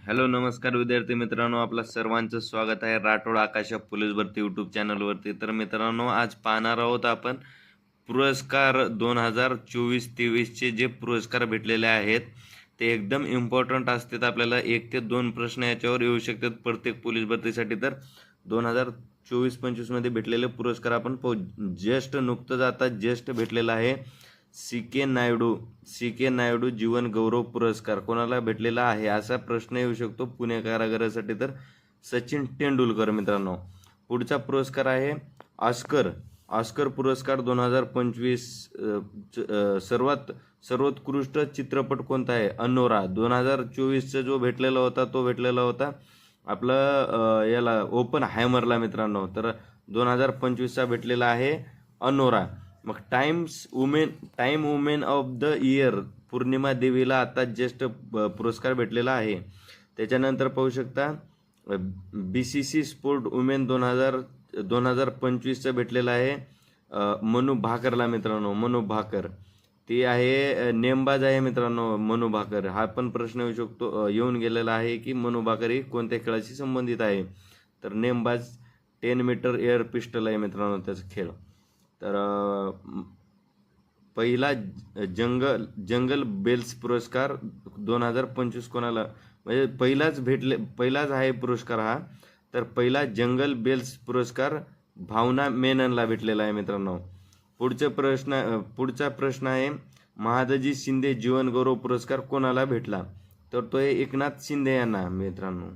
Hello नमस्कार विद्यार्थी मित्रांनो आपलं सर्वांचं स्वागत आहे राठोड आकाशा पोलीस भरती यूट्यूब चॅनलवरती तर मित्रांनो आज पाहणार आहोत आपण पुरस्कार दोन हजार चोवीस तेवीसचे जे पुरस्कार भेटलेले आहेत ते एकदम इम्पॉर्टंट असतात. आपल्याला एक ते दोन प्रश्न याच्यावर येऊ शकतात प्रत्येक पोलीस भरतीसाठी. तर दोन हजार चोवीस पंचवीसमध्ये भेटलेले पुरस्कार आपण पाहू ज्येष्ठ नुकतंच आता ज्येष्ठ भेटलेला आहे. C K Naidu C K Naidu जीवन गौरव पुरस्कार कोणाला भेटलेला आहे? असा प्रश्न येऊ शकतो पुणे कारागृहासाठी तर. सचिन तेंडुलकर मित्रांनो पुढचा पुरस्कार आहे ऑस्कर. ऑस्कर पुरस्कार दोन हजार पंचवीस सर्वात सर्वोत्कृष्ट चित्रपट कोणता आहे? अनोरा. दोन हजार चोवीसचा जो भेटलेला होता तो भेटलेला होता आपलं याला ओपन हायमरला मित्रांनो. तर दोन हजार पंचवीसचा भेटलेला आहे अनोरा. मग Times women Time women of the year Purnima देवीला आता जस्ट पुरस्कार भेटलेला आहे. त्याच्यानंतर पाहू शकता B C C sport women दोन हजार दोन हजार पंचवीसचं भेटलेलं आहे. मनू भाकरला मित्रांनो मनू भाकर. ती आहे नेमबाज आहे मित्रांनो मनू भाकर. हा पण प्रश्न येऊ शकतो येऊन गेलेला आहे की मनू भाकर ही कोणत्या खेळाशी संबंधित आहे? तर नेमबाज टेन मीटर एअर पिस्टल आहे मित्रांनो त्याचा खेळ. तर पहिला जंगल जंगल बेल्स पुरस्कार दोन हजार पंचवीस कोणाला म्हणजे पहिलाच भेटले पहिलाच आहे पुरस्कार हा. तर पहिला जंगल बेल्स पुरस्कार भावना मेननला भेटलेला आहे मित्रांनो. पुढचा प्रश्न पुढचा प्रश्न आहे महादजी शिंदे जीवनगौरव पुरस्कार कोणाला भेटला? तर तो आहे एकनाथ शिंदे यांना मित्रांनो.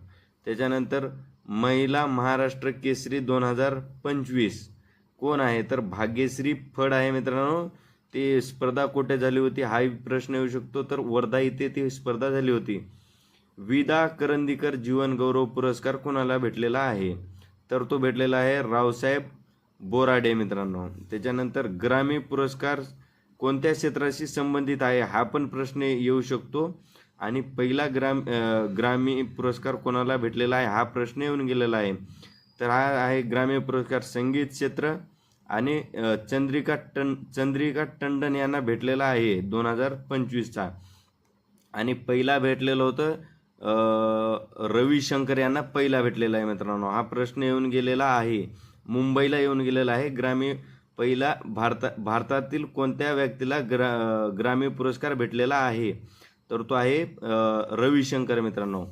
त्याच्यानंतर महिला महाराष्ट्र केसरी दोन हजार पंचवीस. कोण आहे? तर भाग्यश्री फड आहे मित्रांनो. ते स्पर्धा कुठे झाली होती? हाही प्रश्न येऊ शकतो. तर वर्धा इथे ती स्पर्धा झाली होती. विदा करंदीकर जीवन गौरव पुरस्कार कोणाला भेटलेला आहे? तर तो भेटलेला आहे रावसाहेब बोराडे मित्रांनो. त्याच्यानंतर ग्रामी पुरस्कार कोणत्या क्षेत्राशी संबंधित आहे? हा पण प्रश्न येऊ शकतो. आणि पहिला ग्राम ग्रामी पुरस्कार कोणाला भेटलेला आहे? हा प्रश्न येऊन गेलेला आहे. तर हा आहे ग्रामीण पुरस्कार संगीत क्षेत्र. आणि चंद्रिका टन चंद्रिका टंडन यांना भेटलेला आहे दोन हजार पंचवीसचा. आणि पहिला भेटलेलं होतं रविशंकर यांना पहिला भेटलेला आहे मित्रांनो. हा प्रश्न येऊन गेलेला आहे. मुंबईला येऊन गेलेला आहे. ग्रामी पहिला भारता भारतातील कोणत्या व्यक्तीला ग्रा ग्रामी पुरस्कार भेटलेला आहे? तर तो आहे रविशंकर मित्रांनो.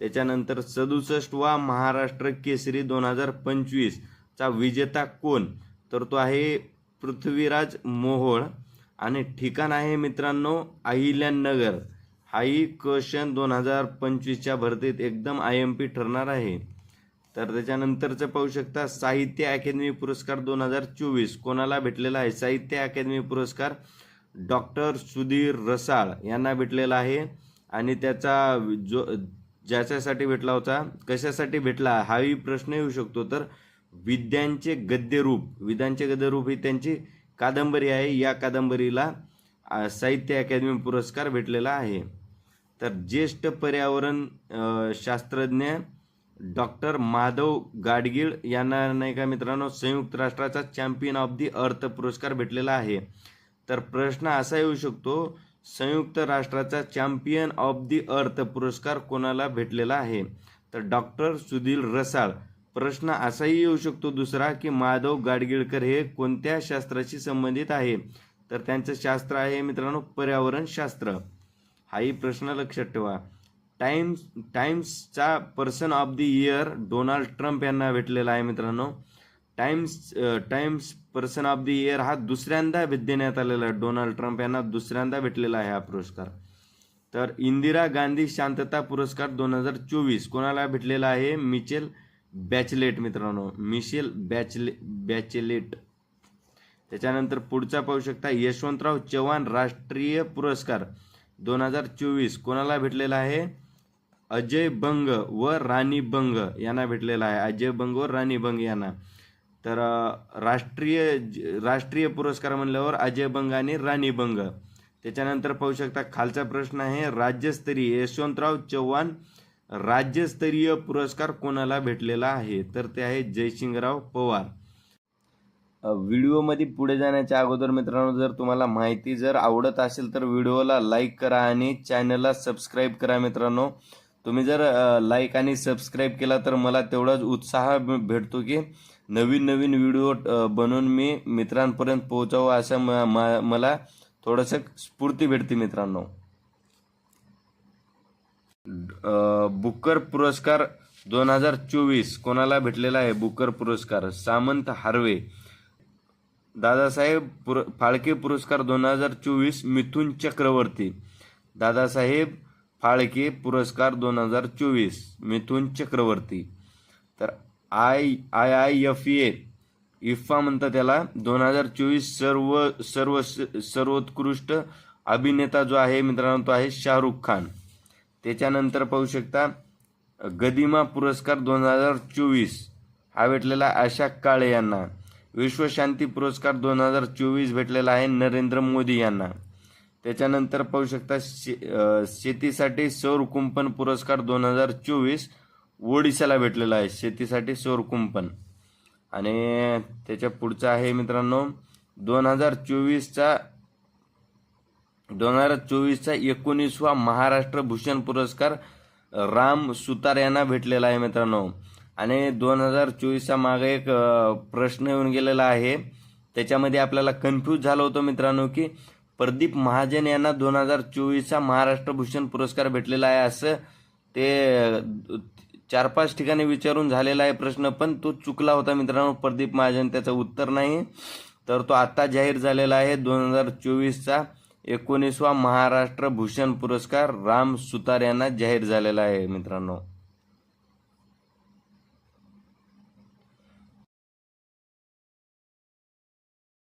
त्याच्यानंतर सदुसष्ट वा महाराष्ट्र केसरी दोन हजार पंचवीस. चा विजेता कोण? तर तो आहे पृथ्वीराज मोहोळ. आणि ठिकाण आहे मित्रांनो अहिल्यानगर. हाही क्वेश्चन दोन हजार पंचवीसच्या भरतीत एकदम आय एम पी ठरणार आहे. तर त्याच्यानंतरचं पाहू शकता साहित्य अकादमी पुरस्कार दोन हजार चोवीस. कोणाला भेटलेला आहे? साहित्य अकादमी पुरस्कार डॉक्टर सुधीर रसाळ यांना भेटलेला आहे. आणि त्याचा जो ज्याच्यासाठी भेटला होता कशासाठी भेटला हाही प्रश्न येऊ शकतो. तर विद्यांचे गद्यरूप विद्यांचे गद्यरूप ही त्यांची कादंबरी आहे. या कादंबरीला साहित्य अकादमी पुरस्कार भेटलेला आहे. तर ज्येष्ठ पर्यावरण शास्त्रज्ञ डॉक्टर माधव गाडगीळ यांना नाही का मित्रांनो संयुक्त राष्ट्राचा चॅम्पियन ऑफ दी अर्थ पुरस्कार भेटलेला आहे. तर प्रश्न असा येऊ शकतो संयुक्त राष्ट्राचा चॅम्पियन ऑफ दी अर्थ पुरस्कार कोणाला भेटलेला आहे? तर डॉक्टर सुधीर रसाळ प्रश्न असाही येऊ शकतो दुसरा की माधव गाडगीळकर हे कोणत्या शास्त्राशी संबंधित आहे? तर त्यांचं शास्त्र आहे मित्रांनो पर्यावरण शास्त्र हाही प्रश्न लक्षात ठेवा. Times टाइम्सचा person of the year Donald Trump यांना भेटलेला आहे मित्रांनो. Times Times person of the year हा दुसऱ्यांदा देण्यात आलेला आहे. डोनाल्ड ट्रम्प यांना दुसऱ्यांदा भेटलेला आहे हा पुरस्कार. तर इंदिरा गांधी शांतता पुरस्कार दोन हजार चोवीस कोणाला भेटलेला आहे? मिचेल बॅचलेट मित्रांनो. Michelle Bachelet Bachelet. त्याच्यानंतर पुढचा पाहू शकता यशवंतराव चव्हाण राष्ट्रीय पुरस्कार दोन हजार चोवीस. कोणाला भेटलेला आहे? अजय बंग व राणी बंग यांना भेटलेला आहे. अजय बंग व राणी बंग यांना. तर राष्ट्रीय राष्ट्रीय पुरस्कार म्हणल्यावर अजय बंग आणि राणी बंग. त्याच्यानंतर पाहू शकता खालचा प्रश्न आहे राज्यस्तरीय यशवंतराव चव्हाण राज्यस्तरीय पुरस्कार कोणाला भेटलेला आहे? तर ते आहे जयसिंगराव पवार. व्हिडिओमध्ये पुढे जाण्याच्या अगोदर मित्रांनो जर तुम्हाला माहिती जर आवडत असेल तर व्हिडिओला लाईक करा आणि चॅनलला सबस्क्राईब करा मित्रांनो. तुम्ही जर लाईक आणि सबस्क्राईब केला तर मला तेवढाच उत्साह भेटतो की नवीन नवीन व्हिडिओ बनवून मी मित्रांपर्यंत पोहोचावं असं म- मला थोडंसं स्फूर्ती भेटते मित्रांनो. बुकर पुरस्कार दोन हजार चोवीस. कोणाला भेटलेला आहे बुकर पुरस्कार? सामंत हार्वे. दादासाहेब पुर फाळके पुरस्कार दोन हजार चोवीस मिथुन चक्रवर्ती. दादासाहेब फाळके पुरस्कार दोन हजार चोवीस मिथुन चक्रवर्ती. तर I I I F A IFFA म्हणतात त्याला. दोन हजार चोवीस सर्व सर्व सर्वोत्कृष्ट अभिनेता जो आहे मित्रांनो तो आहे शाहरुख खान. त्याच्यानंतर पाहू शकता गदिमा पुरस्कार दोन हजार चोवीस. हा भेटलेला आशा काळे यांना. विश्वशांती पुरस्कार दोन हजार चोवीस भेटलेला आहे नरेंद्र मोदी यांना. त्याच्यानंतर पाहू शकता शे शेतीसाठी सौर कुंपण पुरस्कार दोन हजार चोवीस ओडिशाला भेटलेला आहे. शेतीसाठी सौर कुंपण. आणि त्याच्या पुढचा आहे मित्रांनो दोन हजार चोवीसचा दोन हजार चोवीसचा एकोणीसवा महाराष्ट्र भूषण पुरस्कार राम सुतार यांना भेटलेला आहे मित्रांनो. आणि दोन हजार चोवीसच्या मागे एक प्रश्न येऊन गेलेला आहे. त्याच्यामध्ये आपल्याला कन्फ्यूज झालं होतं मित्रांनो की प्रदीप महाजन यांना दोन हजार चोवीसचा महाराष्ट्र भूषण पुरस्कार भेटलेला आहे असं ते चार पाच ठिकाणी विचारून झालेला आहे प्रश्न पण तो चुकला होता मित्रांनो. प्रदीप महाजन त्याचं उत्तर नाही. तर तो आत्ता जाहीर झालेला आहे दोन हजार चोवीसचा. एकोणीसवा महाराष्ट्र भूषण पुरस्कार राम सुतार यांना जाहीर झालेला आहे मित्रांनो.